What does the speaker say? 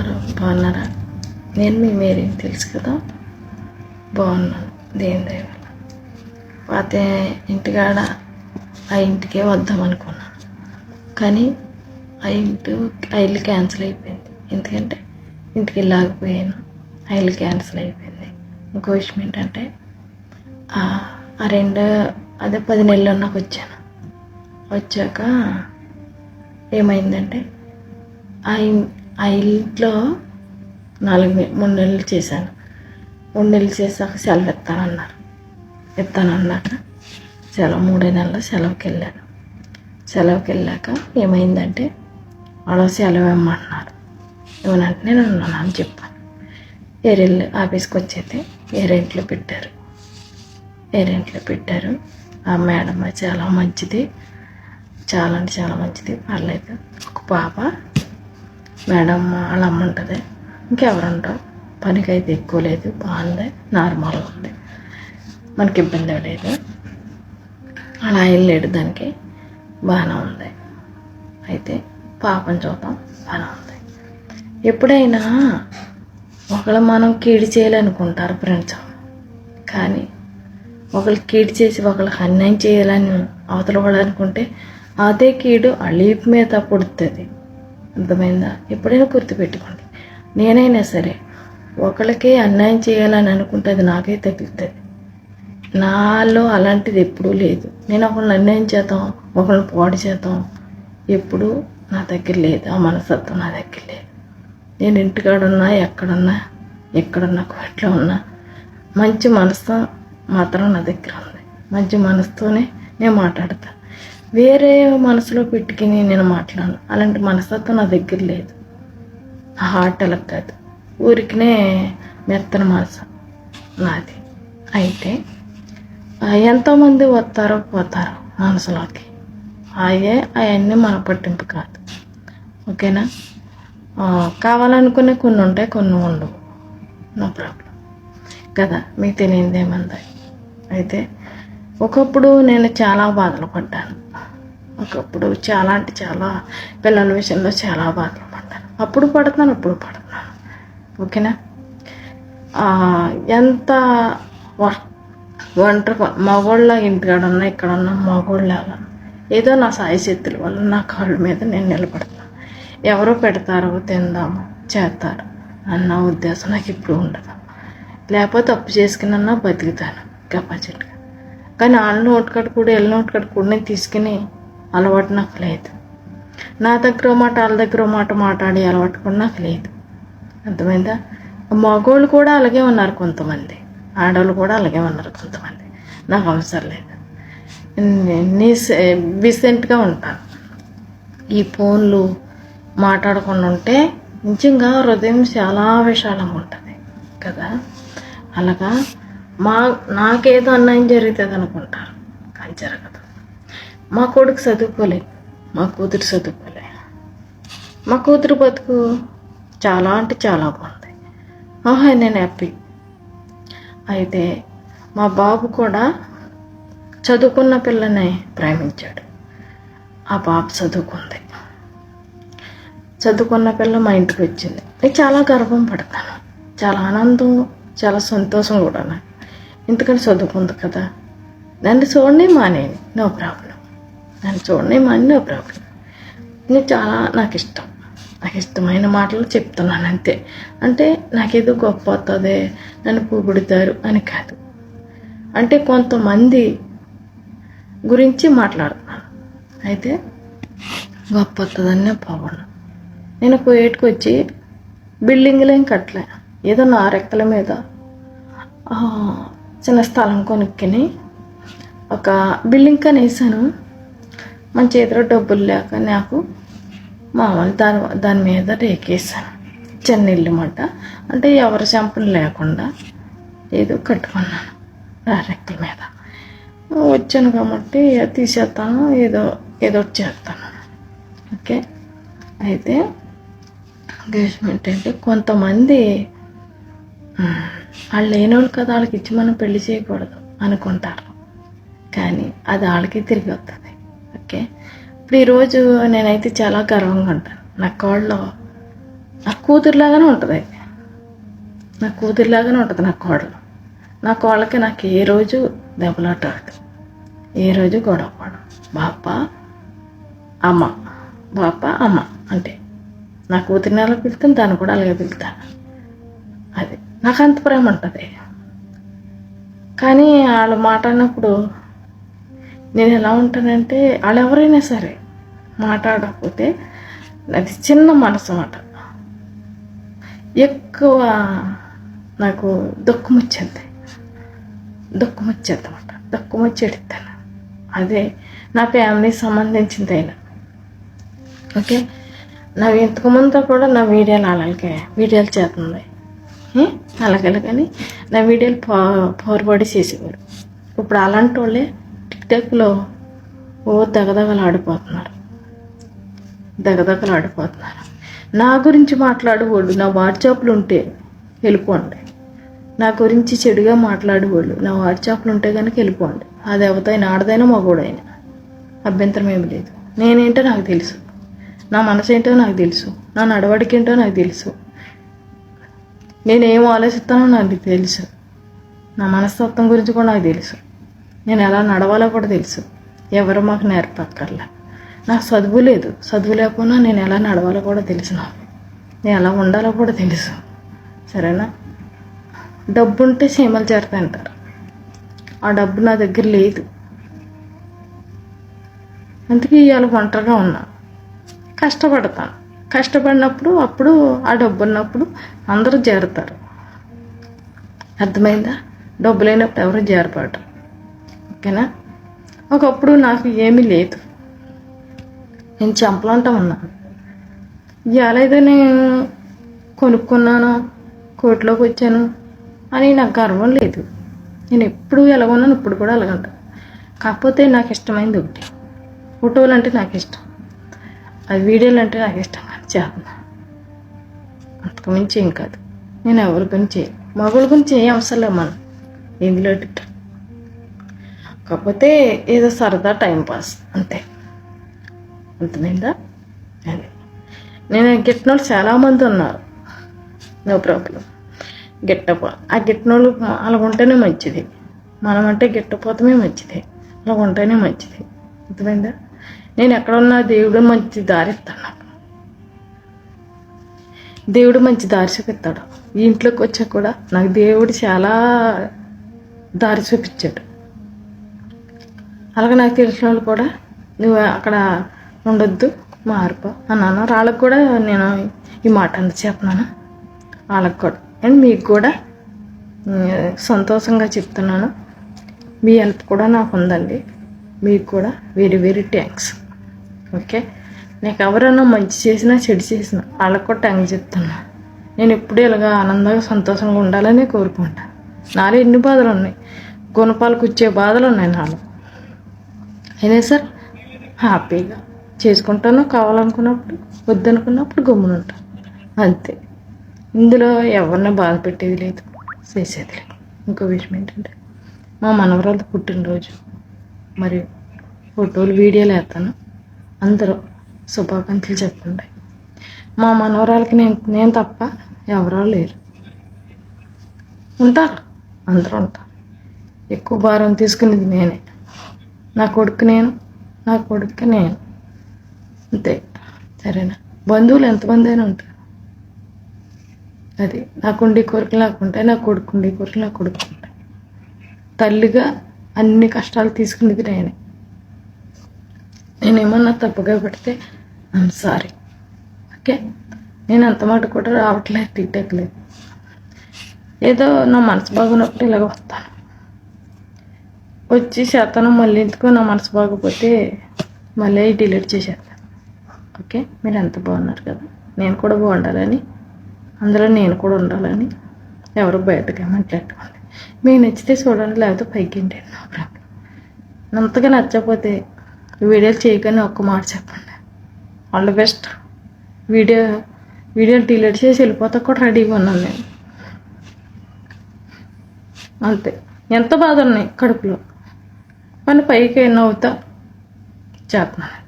ఉన్నారు బాగున్నారా? నేను మీ మేరీ తెలుసు కదా? బాగున్నాను దేని దయ వల్ల. ఇంటికాడ ఆ ఇంటికే వద్దాం అనుకున్నాను కానీ ఆ ఇంటి ఆ ఇల్లు క్యాన్సిల్ అయిపోయింది. ఎందుకంటే ఇంటికి వెళ్ళాకపోయాను ఆ ఇల్లు క్యాన్సిల్ అయిపోయింది. ఇంకో విషయం ఏంటంటే ఆ రెండు అదే పది నెలలు నాకు వచ్చాను. వచ్చాక ఏమైందంటే ఆ ఆ ఇంట్లో నాలుగు మూడు నెలలు చేశాను. మూడు నెలలు చేశాక సెలవు ఇస్తానన్నారు. ఇస్తానన్నాక సెలవు మూడే నెలలు సెలవుకి వెళ్ళాను సెలవుకి వెళ్ళాక ఏమైందంటే వాళ్ళు సెలవు ఇవ్వమంటున్నారు ఇవ్వనంటే నేను ఉన్నాను అని చెప్పాను. ఏరెళ్ళు ఆఫీస్కి వచ్చేస్తే ఏరెంట్లో పెట్టారు. ఏరెంట్లో పెట్టారు. ఆ మేడం చాలా మంచిది. చాలా అంటే చాలా మంచిది. పర్లేదు. ఒక పాప మేడం వాళ్ళ అమ్మ ఉంటుంది. ఇంకెవరుంటారు పనికైతే ఎక్కువ లేదు. బాగుంది నార్మల్గా ఉంది. మనకి ఇబ్బంది లేదు. అలా లేడు దానికి. బాగానే ఉంది. అయితే పాపం చూద్దాం. బాగానే ఉంది. ఎప్పుడైనా ఒకళ్ళు మనం కీడి చేయాలనుకుంటారు ఫ్రెండ్స్. కానీ ఒకళ్ళు కీడు చేసి ఒకళ్ళకి అన్యాయం చేయాలని అవతల వాళ్ళు అనుకుంటే అదే కీడు అలీపు మీద పుడుతుంది. అర్థమైందా? ఎప్పుడైనా గుర్తుపెట్టుకోండి. నేనైనా సరే ఒకళ్ళకే అన్యాయం చేయాలని అనుకుంటే అది నాకే తగులుతుంది. నాలో అలాంటిది ఎప్పుడూ లేదు. నేను ఒకళ్ళని అన్యాయం చేద్దాం ఒకళ్ళని పాడు చేద్దాం ఎప్పుడూ నా దగ్గర లేదు. ఆ మనసత్వం నా దగ్గర లేదు. నేను ఇంటికాడున్నా ఎక్కడున్నా ఎక్కడున్నా కోట్లో ఉన్నా మంచి మనసు మాత్రం నా దగ్గర ఉంది. మంచి మనసుతోనే నేను మాట్లాడతాను. వేరే మనసులో పెట్టుకుని నేను మాట్లాడను. అలాంటి మనస్తత్వం నా దగ్గర లేదు. నా హార్ట్ అలా కాదు. ఊరికినే మెత్తన మనసు నాది. అయితే ఎంతోమంది వస్తారో పోతారు మనసులోకి. అయ్యే అవన్నీ మన పట్టింపు కాదు. ఓకేనా? కావాలనుకునే కొన్ని ఉంటాయి కొన్ని ఉండవు. No problem. కదా మీకు తెలియదు ఏమంది అయితే ఒకప్పుడు నేను చాలా బాధలు పడ్డాను. ఒకప్పుడు చాలా అంటే చాలా పిల్లల విషయంలో చాలా బాధలు పడ్డాను అప్పుడు పడుతున్నాను అప్పుడు పడుతున్నాను. ఓకేనా? ఎంత వ- ఒంటరి మగోళ్ళ ఇంటికాడ ఉన్నా ఇక్కడ ఉన్న మగోళ్ళగా ఏదో నా సాయి శక్తుల వల్ల నా కాళ్ళ మీద నేను నిలబడుతున్నాను ఎవరో పెడతారో తిందాము చేస్తారు అన్న ఉద్దేశం నాకు ఇప్పుడు ఉండదు. లేకపోతే తప్పు చేసుకున్నా బతుకుతాను కెపాసిటీగా కానీ వాళ్ళ నోటికాడ కూడా వీళ్ళ నోటికాడ కూడా నేను తీసుకుని అలవాటు నాకు లేదు. నా దగ్గర మాట వాళ్ళ దగ్గర మాట మాట్లాడి అలవాటు కూడా నాకు లేదు. అర్థమైందా? మగోళ్ళు కూడా అలాగే ఉన్నారు కొంతమంది. ఆడవాళ్ళు కూడా అలాగే ఉన్నారు కొంతమంది. నాకు అవసరం లేదు. విసెంట్గా ఉంటాను. ఈ ఫోన్లు మాట్లాడకుండా ఉంటే నిజంగా హృదయం చాలా విశాలంగా ఉంటుంది. కదా? అలాగా? మా నాకేదో అన్యాయం జరుగుతుంది అనుకుంటారు కానీ జరగదు. మా కొడుకు చదువుకోలేదు మా కూతురు చదువుకోలే మా కూతురు బతుకు చాలా అంటే చాలా బాగుంది. ఆహా నేను హ్యాపీ. అయితే మా బాబు కూడా చదువుకున్న పిల్లని ప్రేమించాడు. ఆ బాబు చదువుకుంది. చదువుకున్న పిల్ల మా ఇంటికి వచ్చింది. నేను చాలా గర్వం పడతాను. చాలా ఆనందం చాలా సంతోషం కూడా నాకు. ఎందుకంటే చదువుకుంది కదా? నన్ను చూడని మానే నో ప్రాబ్లం. నన్ను చూడండి మాని నో ప్రాబ్లం నేను చాలా నాకు ఇష్టం నాకు ఇష్టమైన మాటలు చెప్తున్నాను అంతే. అంటే నాకేదో గొప్ప అవుతుంది నన్ను పొగుడుతారు అని కాదు. అంటే కొంతమంది గురించి మాట్లాడుతున్నాను అయితే గొప్ప వస్తుందని నేను నేను కోయేటికి వచ్చి బిల్డింగ్లు ఏం కట్టలే. ఏదో నా రెక్కల మీద చిన్న స్థలం కొనుక్కొని ఒక బిల్డింగ్ కానీ వేసాను మన చేతిలో డబ్బులు లేక నాకు మామూలు దాని దాని మీద రేకేసాను చిన్న ఇల్లు మాట అంటే ఎవరి చంపలు లేకుండా ఏదో కట్టుకున్నాను నా రెక్కల మీద. వచ్చాను కాబట్టి తీసేస్తాను ఏదో ఏదో ఒకటి చేస్తాను. ఓకే? అయితే ఎంగేజ్మెంట్ అంటే కొంతమంది మ్, వాళ్ళు లేనోళ్ళు కదా వాళ్ళకి ఇచ్చి మనం పెళ్ళి చేయకూడదు అనుకుంటారు. కానీ అది వాళ్ళకి తిరిగి వస్తుంది ఓకే. ఇప్పుడు ఈరోజు నేనైతే చాలా గర్వంగా ఉంటాను. నా కోడలో నా కూతురులాగానే ఉంటుంది. నా కూతురులాగానే ఉంటుంది నా కోడలు నా కోళ్ళకి నాకు ఏ రోజు దెబ్బలాట రాదు ఏ రోజు గొడవ పడం బాప అమ్మ బాప అమ్మ అంటే నా కూతురిని ఎలా పిలుతాను? దాన్ని కూడా అలాగే పిలుతాను. అది నాకు అంత ప్రేమ ఉంటుంది. కానీ వాళ్ళ మాట నేను ఎలా ఉంటానంటే వాళ్ళు ఎవరైనా సరే మాట్లాడకపోతే అది చిన్న మనసు మాట ఎక్కువ నాకు దుఃఖం వచ్చింది దుఃఖం వచ్చేది అనమాట దుఃఖం వచ్చి అదే నా ఫ్యామిలీకి సంబంధించింది అయినా ఓకే? నా ఇంతకుముందు కూడా నా వీడియోలు అలాగే వీడియోలు చేస్తుంది. అలాగలగని నా వీడియోలు ఫార్వర్డ్ చేసేవారు. ఇప్పుడు అలాంటి వాళ్ళే టెక్లో ఓ దగదగలాడిపోతున్నారు. దగదగలాడిపోతున్నారు. ఆడిపోతున్నారు నా గురించి మాట్లాడేవాళ్ళు నా వాట్సాప్లు ఉంటే వెళ్ళిపోండి. నా గురించి చెడుగా మాట్లాడేవాళ్ళు నా వాట్సాప్లు ఉంటే కనుక వెళ్ళిపోండి. అది ఎవతైనా ఆడదైనా మగోడైనా. అభ్యంతరం ఏమి లేదు. నేనేంటో నాకు తెలుసు. నా మనసు ఏంటో నాకు తెలుసు. నా నడవడికి ఏంటో నాకు తెలుసు. నేనేం ఆలోచిస్తానో నాకు తెలుసు. నా మనస్తత్వం గురించి కూడా నాకు తెలుసు. నేను ఎలా నడవాలో కూడా తెలుసు. ఎవరు మాకు నేర్పక్కర్లే. నాకు చదువు లేదు. చదువు లేకపోయినా నేను ఎలా నడవాలో కూడా తెలుసు నాకు. నేను ఎలా ఉండాలో కూడా తెలుసు. సరేనా? డబ్బు ఉంటే సీమలు చేరుతాయి అంటారు. ఆ డబ్బు నా దగ్గర లేదు. అందుకే ఇవాళ ఒంటరిగా ఉన్నా. కష్టపడతాను. కష్టపడినప్పుడు అప్పుడు ఆ డబ్బు ఉన్నప్పుడు అందరూ చేరుతారు అర్థమైందా? డబ్బు లేనప్పుడు ఎవరు చేరపడరు ఓకేనా? ఒకప్పుడు నాకు ఏమీ లేదు. నేను చంపలంటా ఉన్నాను ఇవాళ అయితే నేను కొనుక్కున్నాను కోర్టులోకి వచ్చాను అని నాకు గర్వం లేదు. నేను ఎప్పుడు ఎలాగున్నాను ఇప్పుడు కూడా అలాగంట. కాకపోతే నాకు ఇష్టమైంది ఒకటి. ఫోటోలు అంటే నాకు ఇష్టం. అది వీడియోలు అంటే నాకు ఇష్టం. కానీ చేస్తున్నా. అంతకు మించి ఏం కాదు. నేను ఎవరి గురించి చేయను మగవాళ్ళ గురించి ఏం అవసరం లేదు మనం. ఇందులో కాకపోతే ఏదో సరదా టైంపాస్ అంతే. అర్థమైందా? అదే. నేను గిట్టినోళ్ళు చాలామంది ఉన్నారు. నో ప్రాబ్లం గిట్టపో ఆ గిట్టినోళ్ళు అలా ఉంటేనే మంచిది. మనం అంటే గిట్టపోతమే మంచిది. అలా ఉంటేనే మంచిది. అర్థమైందా? నేను ఎక్కడ ఉన్నా దేవుడు మంచి దారిస్తాడు నాకు. దేవుడు మంచి దారి చూపిస్తాడు. ఈ ఇంట్లోకి వచ్చా కూడా నాకు దేవుడు చాలా దారి చూపించాడు. అలాగే నాకు తెలిసిన వాళ్ళు కూడా నువ్వు అక్కడ ఉండొద్దు మారిపో అన్నాను. వాళ్ళకి కూడా నేను ఈ మాట అంత చెప్తున్నాను వాళ్ళకి కూడా. అండ్ మీకు కూడా సంతోషంగా చెప్తున్నాను. మీ హెల్ప్ కూడా నాకు ఉందండి. మీకు కూడా వెరీ వెరీ థ్యాంక్స్. ఓకే? నాకు ఎవరైనా మంచి చేసినా చెడు చేసినా వాళ్ళకి కూడా థ్యాంక్స్ చెప్తున్నా. నేను ఎప్పుడూ ఇలాగా ఆనందంగా సంతోషంగా ఉండాలని కోరుకుంటా. నాలో ఎన్ని బాధలు ఉన్నాయి? గుణపాలకు వచ్చే బాధలు ఉన్నాయి నాలో. అయినా సార్ హ్యాపీగా చేసుకుంటాను కావాలనుకున్నప్పుడు వద్దనుకున్నప్పుడు గమ్మున ఉంటాను అంతే. ఇందులో ఎవరిని బాధ పెట్టేది లేదు చేసేది లేదు. ఇంకో విషయం ఏంటంటే మా మనవరాలు పుట్టినరోజు. మరియు ఫోటోలు వీడియోలు వేస్తాను. అందరూ శుభాకాంక్షలు చెప్పండి మా మనవరాలకి నేను నేను తప్ప ఎవరో లేరు. ఉంటారు. అందరూ ఉంటారు. ఎక్కువ భారం తీసుకునేది నేనే. నా కొడుకు నేను నా కొడుకు నేను. అంతే. సరేనా? బంధువులు ఎంతమంది అయినా ఉంటారు. అది నాకుండి కోరికలు నాకుంటాయి నా కొడుకుండి కోరికలు నా కొడుకు ఉంటాయి. తల్లిగా అన్ని కష్టాలు తీసుకునేది నేనే. నేనేమన్నా తప్పుగా పెడితే ఐమ్ సారీ ఓకే? నేను అంత మాట కూడా రావట్లేదు తిట్టట్లేదు. ఏదో నా మనసు బాగున్నప్పుడు ఇలాగ వస్తాను. వచ్చి చేస్తాను మళ్ళీ ఎందుకు నా మనసు బాగోపోతే మళ్ళీ డిలీట్ చేసేస్తాను ఓకే? మీరు ఎంత బాగున్నారు కదా. నేను కూడా బాగుండాలని అందులో నేను కూడా ఉండాలని ఎవరు బయటగా మాట్లాడుకోండి మీకు నచ్చితే చూడండి లేకపోతే పైకి ఏంటి నా ప్రాబ్లం అంతగా నచ్చకపోతే వీడియోలు చేయగానే ఒక్క మాట చెప్పండి. All the best. వీడియో వీడియోలు డిలీట్ చేసి వెళ్ళిపోతా కూడా రెడీగా ఉన్నాను నేను. అంతే. ఎంత బాధ ఉన్నాయి కడుపులో? పని పైకి నవ్వుతా చేస్తున్నాను